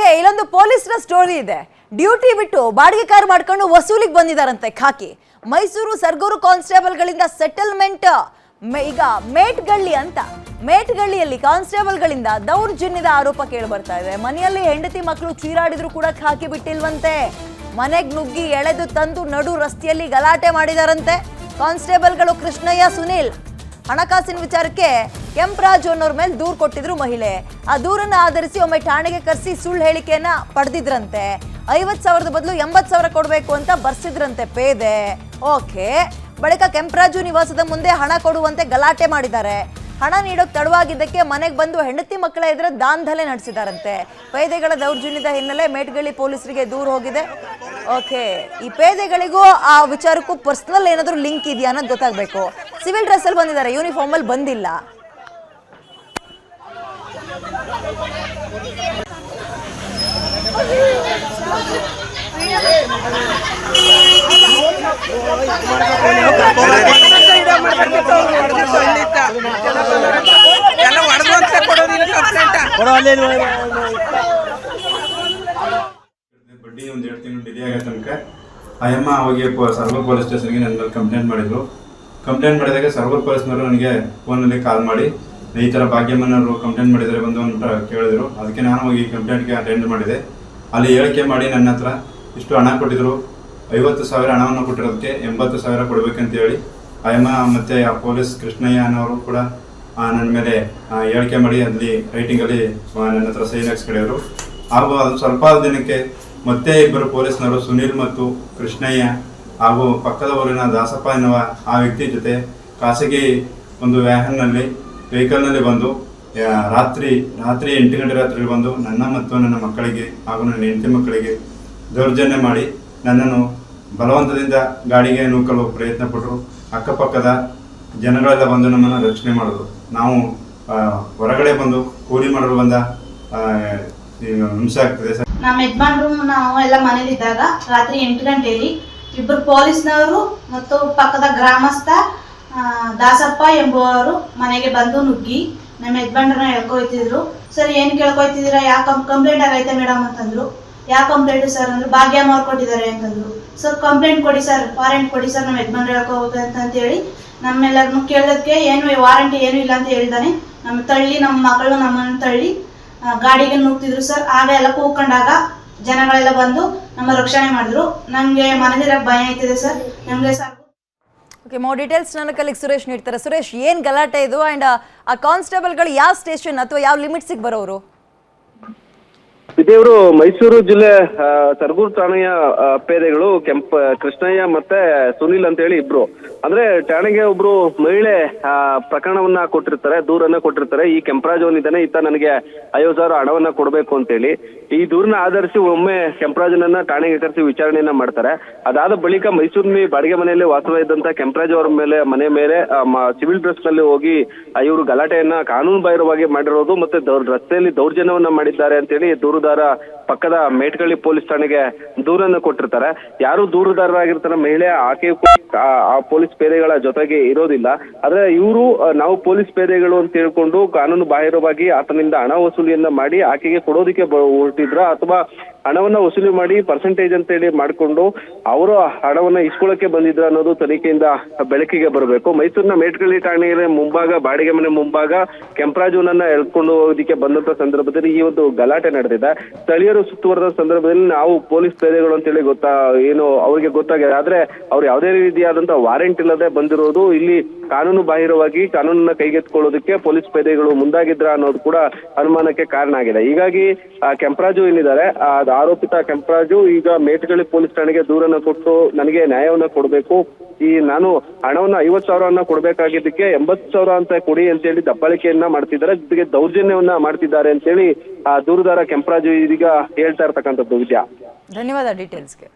Okay ಇಲ್ಲೊಂದು ಪೊಲೀಸ್ನ story ಇದೆ. Duty ಬಿಟ್ಟು ಬಾಡಿಗೆ ಕಾರ್ ಮಾಡ್ಕೊಂಡು ವಸೂಲಿಗೆ ಬಂದಿದಾರಂತೆ ಖಾಕಿ. ಮೈಸೂರು ಸರ್ಗೂರು ಕಾನ್ಸ್ಟೇಬಲ್ಗಳಿಂದ ಸೆಟಲ್ಮೆಂಟ್ ಈಗ ಮೇಟ್ಗಳ್ಳಿ ಅಂತ. ಮೇಟ್ಗಳ್ಳಿಯಲ್ಲಿ ಕಾನ್ಸ್ಟೇಬಲ್ಗಳಿಂದ ದೌರ್ಜನ್ಯದ ಆರೋಪ ಕೇಳಿ ಬರ್ತಾ ಇದೆ. ಮನೆಯಲ್ಲಿ ಹೆಂಡತಿ ಮಕ್ಕಳು ಚೀರಾಡಿದ್ರು ಕೂಡ ಖಾಕಿ ಬಿಟ್ಟಿಲ್ವಂತೆ. ಮನೆಗೆ ನುಗ್ಗಿ ಎಳೆದು ತಂದು ನಡು ರಸ್ತೆಯಲ್ಲಿ ಗಲಾಟೆ ಮಾಡಿದಾರಂತೆ. ಕಾನ್ಸ್ಟೇಬಲ್ಗಳು ಕೃಷ್ಣಯ್ಯ, ಸುನೀಲ್. ಹಣಕಾಸಿನ ವಿಚಾರಕ್ಕೆ ಕೆಂಪರಾಜು ಅನ್ನೋರ್ ಮೇಲೆ ದೂರು ಕೊಟ್ಟಿದ್ರು ಮಹಿಳೆ. ಆ ದೂರನ್ನ ಆಧರಿಸಿ ಒಮ್ಮೆ ಠಾಣೆಗೆ ಕರೆಸಿ ಸುಳ್ಳು ಹೇಳಿಕೆಯನ್ನ ಪಡೆದಿದ್ರಂತೆ. ಐವತ್ ಸಾವಿರದ ಬದಲು ಎಂಬತ್ ಸಾವಿರ ಕೊಡಬೇಕು ಅಂತ ಬರ್ಸಿದ್ರಂತೆ ಪೇದೆ. ಓಕೆ, ಬಳಿಕ ಕೆಂಪರಾಜು ನಿವಾಸದ ಮುಂದೆ ಹಣ ಕೊಡುವಂತೆ ಗಲಾಟೆ ಮಾಡಿದ್ದಾರೆ. ಹಣ ನೀಡೋಕ್ ತಡವಾಗಿದ್ದಕ್ಕೆ ಮನೆಗೆ ಬಂದು ಹೆಂಡತಿ ಮಕ್ಕಳ ಎದುರು ದಾಂಧಲೆ ನಡೆಸಿದಾರಂತೆ. ಪೇದೆಗಳ ದೌರ್ಜನ್ಯದ ಹಿನ್ನೆಲೆ ಮೇಟ್ಗಳ್ಳಿ ಪೊಲೀಸರಿಗೆ ದೂರ ಹೋಗಿದೆ. ಓಕೆ, ಈ ಪೇದೆಗಳಿಗೂ ಆ ವಿಚಾರಕ್ಕೂ ಪರ್ಸನಲ್ ಏನಾದರೂ ಲಿಂಕ್ ಇದೆಯಾ ಅನ್ನೋದು ಗೊತ್ತಾಗಬೇಕು. ಸಿವಿಲ್ ಡ್ರೆಸ್ಸಲ್ಲಿ ಬಂದಿದ್ದಾರೆ ಯೂನಿಫಾರ್ಮ್ ಅಲ್ಲಿ ಬಂದಿಲ್ಲ ಎಲ್ಲ ಹೊಡೆದು ಅಂತ ಕೊಡೋದಿಲ್ಲ ಕಂಪ್ಲೇಂಟ್ ಬಡ್ಡಿ ಒಂದು ಎರಡು ತಿಂಗಳು ಡಿಲೇ ಆಗೋ ತನಕ ಅಯ್ಯಮ್ಮ ಅವಾಗೆ ಸರ್ವರ್ ಪೊಲೀಸ್ ಸ್ಟೇಷನ್ಗೆ ನನ್ನ ಮೇಲೆ ಕಂಪ್ಲೇಂಟ್ ಮಾಡಿದ್ರು. ಕಂಪ್ಲೇಂಟ್ ಮಾಡಿದಾಗ ಸರ್ವರ್ ಪೊಲೀಸ್ನವರು ನನಗೆ ಫೋನಲ್ಲಿ ಕಾಲ್ ಮಾಡಿ, ಈ ಥರ ಭಾಗ್ಯಮ್ಮನವರು ಕಂಪ್ಲೇಂಟ್ ಮಾಡಿದರೆ ಬಂದು ಅಂತ ಕೇಳಿದ್ರು. ಅದಕ್ಕೆ ನಾನು ಹೋಗಿ ಕಂಪ್ಲೇಂಟ್ಗೆ ಅಟೆಂಡ್ ಮಾಡಿದೆ. ಅಲ್ಲಿ ಹೇಳಿಕೆ ಮಾಡಿ ನನ್ನ ಹತ್ರ ಇಷ್ಟು ಹಣ ಕೊಟ್ಟಿದ್ರು. ಐವತ್ತು ಸಾವಿರ ಹಣವನ್ನು ಕೊಟ್ಟಿರೋದಕ್ಕೆ ಎಂಬತ್ತು ಸಾವಿರ ಕೊಡ್ಬೇಕಂತ ಹೇಳಿ. ಅಯ್ಯಮ್ಮ ಮತ್ತು ಆ ಪೊಲೀಸ್ ಕೃಷ್ಣಯ್ಯ ಅನ್ನೋರು ಕೂಡ ನನ್ನ ಮೇಲೆ ಹೇಳಿಕೆ ಮಾಡಿ ಅಲ್ಲಿ ರೈಟಿಂಗಲ್ಲಿ ನನ್ನ ಹತ್ರ ಸೈನ್ ಹಾಕ್ಸ್ಕೊಂಡಿದ್ರು. ಹಾಗೂ ಅದು ಸ್ವಲ್ಪ ದಿನಕ್ಕೆ ಮತ್ತೆ ಇಬ್ಬರು ಪೊಲೀಸ್ನವರು ಸುನೀಲ್ ಮತ್ತು ಕೃಷ್ಣಯ್ಯ ಹಾಗೂ ಪಕ್ಕದ ಊರಿನ ದಾಸಪ್ಪ ಎನ್ನುವ ಆ ವ್ಯಕ್ತಿ ಜೊತೆ ಖಾಸಗಿ ಒಂದು ವ್ಯಾಹನ್ನಲ್ಲಿ ವೆಹಿಕಲ್ನಲ್ಲಿ ಬಂದು ರಾತ್ರಿ ರಾತ್ರಿ ಎಂಟು ಗಂಟೆ ರಾತ್ರಿ ಬಂದು ನನ್ನ ಮತ್ತು ನನ್ನ ಮಕ್ಕಳಿಗೆ ಹಾಗೂ ನನ್ನ ಹೆಂಡತಿ ಮಕ್ಕಳಿಗೆ ದೌರ್ಜನ್ಯ ಮಾಡಿ ನನ್ನನ್ನು ಬಲವಂತದಿಂದ ಗಾಡಿಗೆ ನೂಕಲು ಪ್ರಯತ್ನ ಪಟ್ಟರು ಅಕ್ಕಪಕ್ಕದ ಜನಗಳೆಲ್ಲ ಬಂದು ನಮ್ಮನ್ನು ರಕ್ಷಣೆ ಮಾಡೋದು ನಾವು ಹೊರಗಡೆ ಬಂದು ಕೂಲಿ ಮಾಡಲು ಬಂದ ಹಿಂಸೆ ಆಗ್ತದೆ ಸರ್. ನಮ್ಮ ಯಜಮಾನ್ರು ನಾವು ಎಲ್ಲ ಮನೇಲಿದ್ದಾಗ ರಾತ್ರಿ ಎಂಟು ಗಂಟೆಯಲ್ಲಿ ಇಬ್ಬರು ಪೊಲೀಸ್ನವರು ಮತ್ತು ಪಕ್ಕದ ಗ್ರಾಮಸ್ಥ ದಾಸಪ್ಪ ಎಂಬುವರು ಮನೆಗೆ ಬಂದು ನುಗ್ಗಿ ನಮ್ಮ ಯಜಮಾನ್ರನ್ನ ಹೇಳ್ಕೊಯ್ತಿದ್ರು. ಸರ್, ಏನು ಕೇಳ್ಕೊಯ್ತಿದ್ದೀರಾ? ಯಾಕ ಕಂಪ್ಲೇಂಟ್ ಆಗೈತೆ ಮೇಡಮ್ ಅಂತಂದ್ರು. ಯಾವ ಕಂಪ್ಲೇಂಟ್ ಸರ್? ಅಂದ್ರು. ಭಾಗ್ಯ ಮಾಡ್ಕೊಟ್ಟಿದ್ದಾರೆ ಕೊಟ್ಟಿದ್ದಾರೆ ಅಂತಂದ್ರು. ಸರ್, ಕಂಪ್ಲೇಂಟ್ ಕೊಡಿ ಸರ್, ವಾರೆಂಟ್ ಕೊಡಿ ಸರ್, ನಮ್ಮ ಯಜಮಾನ್ರು ಹೇಳ್ಕೋಬೇಕು ಅಂತ ಹೇಳಿ ನಮ್ಮೆಲ್ಲರನ್ನು ಕೇಳೋದಕ್ಕೆ ಏನು ವಾರಂಟಿ ಏನು ಇಲ್ಲ ಅಂತ ಹೇಳ್ದಾನೆ. ನಮ್ಮ ತಳ್ಳಿ, ನಮ್ಮ ಮಕ್ಕಳು ನಮ್ಮನ್ನು ತಳ್ಳಿ ಗಾಡಿಗೆ ನುಗ್ತಿದ್ರು ಸರ್. ಆಗ ಎಲ್ಲ ಕೂಕೊಂಡಾಗ ಜನಗಳೆಲ್ಲ ಬಂದು ನಮ್ಮ ರಕ್ಷಣೆ ಮಾಡಿದ್ರು. ನಮ್ಗೆ ಮನೇಲಿರಕ್ಕೆ ಭಯ ಆಯ್ತಿದೆ ಸರ್. ನಮಗೆ ಸರ್ ಓಕೆ ಮೋ ಡೀಟೇಲ್ಸ್ ನನ್ನ ಕಲಿಗೆ ಸುರೇಶ್ ನೀಡ್ತಾರೆ. ಸುರೇಶ್, ಏನು ಗಲಾಟೆ ಇದು? ಆ್ಯಂಡ್ ಆ ಕಾನ್ಸ್ಟೇಬಲ್ಗಳು ಯಾವ ಸ್ಟೇಷನ್ ಅಥವಾ ಯಾವ ಲಿಮಿಟ್ಸಿಗೆ ಬರೋರು? ಇದೇವರು ಮೈಸೂರು ಜಿಲ್ಲೆ ತರಗೂರು ಠಾಣೆಯ ಪೇದೆಗಳು ಕೆಂಪ, ಕೃಷ್ಣಯ್ಯ ಮತ್ತೆ ಸುನಿಲ್ ಅಂತ ಹೇಳಿ ಇಬ್ರು. ಅಂದ್ರೆ ಠಾಣೆಗೆ ಒಬ್ರು ಮಹಿಳೆ ಪ್ರಕರಣವನ್ನ ಕೊಟ್ಟಿರ್ತಾರೆ, ದೂರನ್ನ ಕೊಟ್ಟಿರ್ತಾರೆ. ಈ ಕೆಂಪರಾಜ್ ಅವನಿದ್ದಾನೆ ಈತ ನನಗೆ ಐವತ್ತು ಸಾವಿರ ಹಣವನ್ನ ಕೊಡಬೇಕು ಅಂತೇಳಿ. ಈ ದೂರನ್ನ ಆಧರಿಸಿ ಒಮ್ಮೆ ಕೆಂಪರಾಜನನ್ನ ಠಾಣೆಗೆ ಕರೆಸಿ ವಿಚಾರಣೆಯನ್ನ ಮಾಡ್ತಾರೆ. ಅದಾದ ಬಳಿಕ ಮೈಸೂರಿನ ಬಾಡಿಗೆ ಮನೆಯಲ್ಲಿ ವಾಸವಿದ್ದಂತ ಕೆಂಪರಾಜ್ ಅವರ ಮೇಲೆ, ಮನೆ ಮೇಲೆ ಸಿವಿಲ್ ಡ್ರೆಸ್ನಲ್ಲಿ ಹೋಗಿ ಇವರು ಗಲಾಟೆಯನ್ನ ಕಾನೂನು ಬಾಹಿರವಾಗಿ ಮಾಡಿರೋದು ಮತ್ತೆ ದೌರ್- ರಸ್ತೆಯಲ್ಲಿ ದೌರ್ಜನ್ಯವನ್ನ ಮಾಡಿದ್ದಾರೆ ಅಂತೇಳಿ ದೂರುದಾರ ಪಕ್ಕದ ಮೇಟ್ಗಳ್ಳಿ ಪೊಲೀಸ್ ಠಾಣೆಗೆ ದೂರನ್ನ ಕೊಟ್ಟಿರ್ತಾರೆ. ಯಾರು ದೂರುದಾರರಾಗಿರ್ತಾರೆ ಮಹಿಳೆ, ಆಕೆ ಆ- ಪೊಲೀಸ್ ಪೇದೆಗಳ ಜೊತೆಗೆ ಇರೋದಿಲ್ಲ. ಆದ್ರೆ ಇವರು ನಾವು ಪೊಲೀಸ್ ಪೇದೆಗಳು ಅಂತ ಹೇಳ್ಕೊಂಡು ಕಾನೂನು ಬಾಹಿರವಾಗಿ ಆತನಿಂದ ಹಣ ವಸೂಲಿಯನ್ನ ಮಾಡಿ ಆಕೆಗೆ ಕೊಡೋದಕ್ಕೆ ಹೊರಟಿದ್ರ ಅಥವಾ ಹಣವನ್ನ ವಸೂಲಿ ಮಾಡಿ ಪರ್ಸೆಂಟೇಜ್ ಅಂತ ಹೇಳಿ ಮಾಡ್ಕೊಂಡು ಅವರು ಹಣವನ್ನ ಇಸ್ಕೊಳಕ್ಕೆ ಬಂದಿದ್ರ ಅನ್ನೋದು ತನಿಖೆಯಿಂದ ಬೆಳಕಿಗೆ ಬರಬೇಕು. ಮೈಸೂರಿನ ಮೇಟ್ಗಳ್ಳಿ ಠಾಣೆಯ ಮುಂಭಾಗ, ಬಾಡಿಗೆ ಮನೆ ಮುಂಭಾಗ ಕೆಂಪರಾಜುನನ್ನ ಎಳ್ಕೊಂಡು ಹೋಗೋದಕ್ಕೆ ಬಂದಂತ ಸಂದರ್ಭದಲ್ಲಿ ಈ ಒಂದು ಗಲಾಟೆ ನಡೆದಿದೆ. ಸ್ಥಳೀಯರು ಸುತ್ತುವರೆದ ಸಂದರ್ಭದಲ್ಲಿ ನಾವು ಪೊಲೀಸ್ ಪೇದೆಗಳು ಅಂತೇಳಿ ಗೊತ್ತಾ, ಏನು, ಅವರಿಗೆ ಗೊತ್ತಾಗಿದೆ. ಆದ್ರೆ ಅವ್ರು ಯಾವುದೇ ರೀತಿಯಾದಂತಹ ವಾರೆಂಟ್ ಇಲ್ಲದೆ ಬಂದಿರೋದು ಇಲ್ಲಿ ಕಾನೂನು ಬಾಹಿರವಾಗಿ ಕಾನೂನನ್ನ ಕೈಗೆತ್ಕೊಳ್ಳೋದಕ್ಕೆ ಪೊಲೀಸ್ ಪೇದೆಗಳು ಮುಂದಾಗಿದ್ರ ಅನ್ನೋದು ಕೂಡ ಅನುಮಾನಕ್ಕೆ ಕಾರಣ ಆಗಿದೆ. ಹೀಗಾಗಿ ಕೆಂಪರಾಜು ಏನಿದ್ದಾರೆ, ಆ ಆರೋಪಿತ ಕೆಂಪರಾಜು ಈಗ ಮೇಟಗಳಿ ಪೊಲೀಸ್ ಠಾಣೆಗೆ ದೂರನ್ನ ಕೊಟ್ಟು ನನಗೆ ನ್ಯಾಯವನ್ನ ಕೊಡಬೇಕು. ಈ, ನಾನು ಹಣವನ್ನ ಐವತ್ ಸಾವಿರವನ್ನ ಕೊಡ್ಬೇಕಾಗಿದ್ದಕ್ಕೆ ಎಂಬತ್ತು ಸಾವಿರ ಅಂತ ಕೊಡಿ ಅಂತೇಳಿ ದಬ್ಬಾಳಿಕೆಯನ್ನ ಮಾಡ್ತಿದ್ದಾರೆ. ಜೊತೆಗೆ ದೌರ್ಜನ್ಯವನ್ನ ಮಾಡ್ತಿದ್ದಾರೆ ಅಂತೇಳಿ ಆ, ದೂರದಾರ ಕೆಂಪರಾಜು ಇದೀಗ ಹೇಳ್ತಾ ಇರ್ತಕ್ಕಂಥದ್ದು ವಿದ್ಯಾ. ಧನ್ಯವಾದ ಡೀಟೇಲ್ಸ್ಗೆ.